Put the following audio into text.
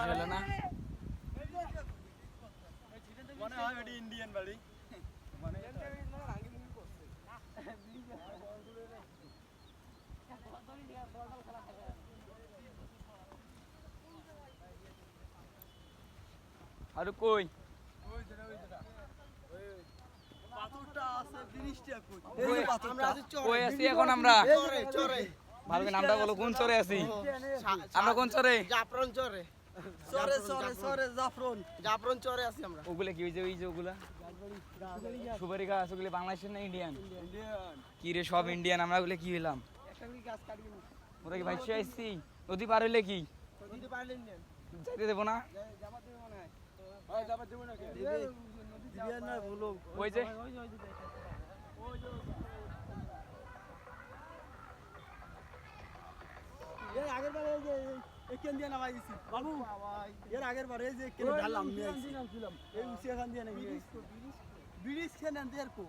হলো না? মনে হয় ওটি ইন্ডিয়ান বাড়ি। আর কই? আছি এখন আমরা? ভালো নামটা বলো কোন চরে আছি? আমরা কোন চরে? জাফরন চরে। সরে সরে সরে জাফরন। জাফরন চরে আছি আমরা। ওগুলা কি হয়েছে ওই যে ওগুলা? সুপারি গাছ ওগুলো বাংলাদেশের না ইন্ডিয়ান কি রে সব ইন্ডিয়ান আমরা ওগুলো কি হইলাম? ওরা কি ভাইসে আসছি নদী পার হইলে কি? দিতে পারলেন না যাইতে দেবো না? হয় যাবা দেব না। কে দিবে না বলো ওই যে। আগের বার এই যে এখান দিয়ে নামাই দিছি। বাবু এর আগের বার এই যে কেন ঢালাম এই উসিয়া খান দিয়ে নাকি। ব্রিজ খান নেন দেড় কো।